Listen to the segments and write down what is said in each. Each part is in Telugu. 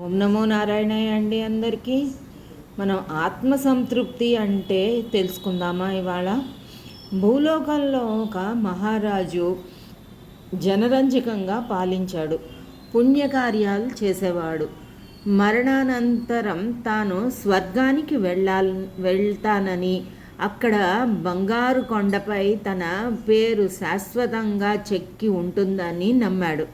ఓం నమో నారాయణ అండి అందరికీ. మనం ఆత్మ సంతృప్తి అంటే తెలుసుకుందామా ఇవాళ? భూలోకంలో ఒక మహారాజు జనరంజకంగా పాలించాడు. పుణ్యకార్యాలు చేసేవాడు. మరణానంతరం తాను స్వర్గానికి వెళ్ళాలి వెళ్తానని అక్కడ బంగారు కొండపై తన పేరు శాశ్వతంగా చెక్కి ఉంటుందని నమ్మాడు.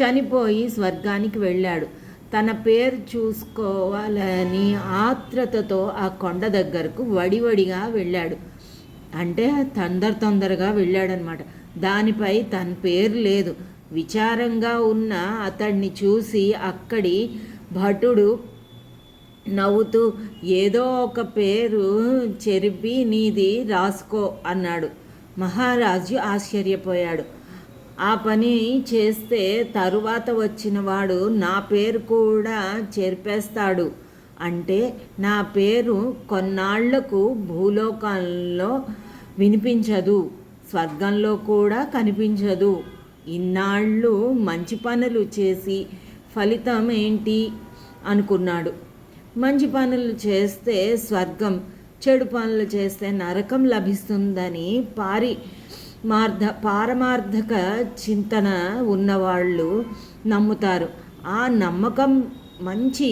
చనిపోయి స్వర్గానికి వెళ్ళాడు. తన పేరు చూసుకోవాలని ఆత్రతతో ఆ కొండ దగ్గరకు వడివడిగా వెళ్ళాడు. అంటే తొందర తొందరగా వెళ్ళాడనమాట. దానిపై తన పేరు లేదు. విచారంగా ఉన్న అతన్ని చూసి అక్కడి భటుడు నవ్వుతూ ఏదో ఒక పేరు చెరిపి నీది రాసుకో అన్నాడు. మహారాజు ఆశ్చర్యపోయాడు. ఆ పని చేస్తే తరువాత వచ్చిన వాడు నా పేరు కూడా చేర్పేస్తాడు. అంటే నా పేరు కొన్నాళ్ళకు భూలోకంలో వినిపించదు స్వర్గంలో కూడా కనిపించదు. ఇన్నాళ్ళు మంచి పనులు చేసి ఫలితం ఏంటి? అనుకున్నాడు. మంచి పనులు చేస్తే స్వర్గం చెడు పనులు చేస్తే నరకం లభిస్తుందని పారి మార్ధ పారమార్థక చింతన ఉన్నవాళ్ళు నమ్ముతారు. ఆ నమ్మకం మంచి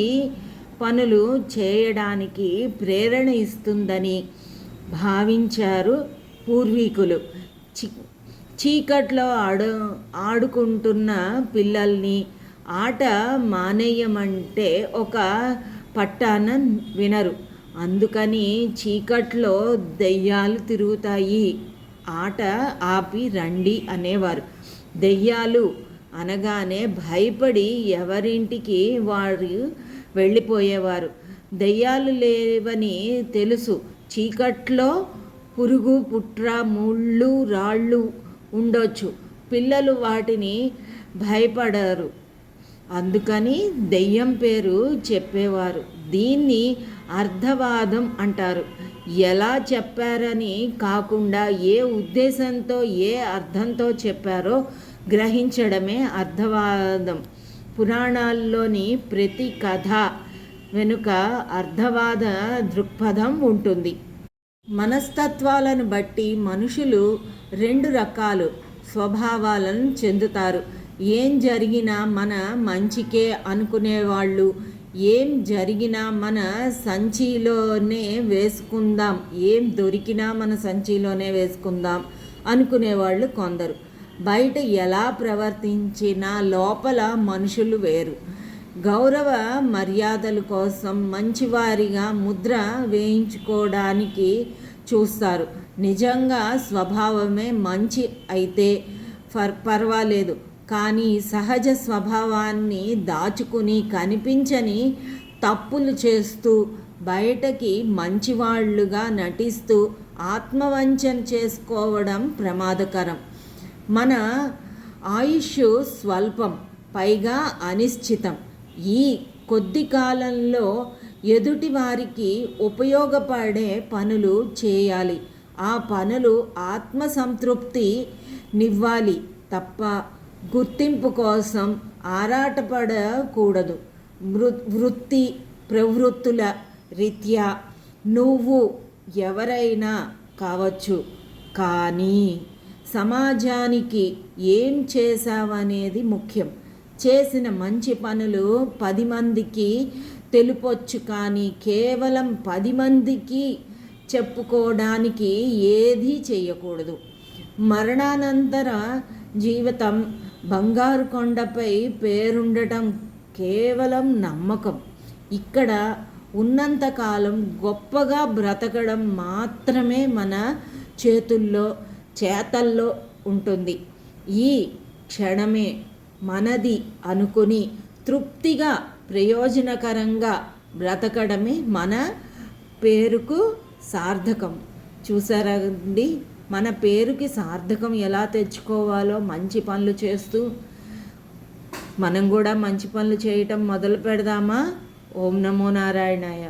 పనులు చేయడానికి ప్రేరణ ఇస్తుందని భావించారు పూర్వీకులు. చి చీకట్లో ఆడు ఆడుకుంటున్న పిల్లల్ని ఆట మానేయమంటే ఒక పట్టాన వినరు. అందుకని చీకట్లో దెయ్యాలు తిరుగుతాయి. ఆట ఆపి రండి అనేవారు. దెయ్యాలు అనగానే భయపడి ఎవరింటికి వారు వెళ్ళిపోయేవారు. దెయ్యాలు లేవని తెలుసు. చీకట్లో పురుగు పుట్ర ముళ్ళు రాళ్ళు ఉండొచ్చు. పిల్లలు వాటిని భయపడరు. అందుకని దెయ్యం పేరు చెప్పేవారు. దీన్ని అర్థవాదం అంటారు. ఎలా చెప్పారని కాకుండా ఏ ఉద్దేశంతో ఏ అర్థంతో చెప్పారో గ్రహించడమే అర్థవాదం. పురాణాల్లోని ప్రతి కథ వెనుక అర్థవాద దృక్పథం ఉంటుంది. మనస్తత్వాలను బట్టి మనుషులు రెండు రకాలు స్వభావాలను చెందుతారు. ఏం జరిగినా మన మంచికే అనుకునేవాళ్ళు ఏం జరిగినా మన సంచిలోనే వేసుకుందాం. ఏం దొరికినా మన సంచిలోనే వేసుకుందాం అనుకునేవాళ్ళు కొందరు. బయట ఎలా ప్రవర్తించినా లోపల మనుషులు వేరు. గౌరవ మర్యాదల కోసం మంచివారిగా ముద్ర వేయించుకోవడానికి చూస్తారు. నిజంగా స్వభావమే మంచి అయితే ఫర్ పర్వాలేదు. కానీ సహజ స్వభావాన్ని దాచుకుని కనిపించని తప్పులు చేస్తూ బయటకి మంచివాళ్ళుగా నటిస్తూ ఆత్మవంచన చేసుకోవడం ప్రమాదకరం. మన ఆయుష్ స్వల్పం పైగా అనిశ్చితం. ఈ కొద్ది కాలంలో ఎదుటి వారికి ఉపయోగపడే పనులు చేయాలి. ఆ పనులు ఆత్మసంతృప్తి నివ్వాలి తప్ప గుర్తింపు కోసం ఆరాటపడకూడదు. వృ వృత్తి ప్రవృత్తుల రీత్యా నువ్వు ఎవరైనా కావచ్చు. కానీ సమాజానికి ఏం చేశావనేది ముఖ్యం. చేసిన మంచి పనులు పది మందికి తెలుపొచ్చు కానీ కేవలం పది మందికి చెప్పుకోవడానికి ఏదీ చేయకూడదు. మరణానంతర జీవితం బంగారు కొండపై పేరుండటం కేవలం నమ్మకం. ఇక్కడ ఉన్నంతకాలం గొప్పగా బ్రతకడం మాత్రమే మన చేతుల్లో చేతల్లో ఉంటుంది. ఈ క్షణమే మనది అనుకుని తృప్తిగా ప్రయోజనకరంగా బ్రతకడమే మన పేరుకు సార్థకం. చూసారా అండి? మన పేరుకి సార్థకం ఎలా తెచ్చుకోవాలో మంచి పనులు చేస్తూ మనం కూడా మంచి పనులు చేయటం మొదలు పెడదామా? ఓం నమో నారాయణాయ.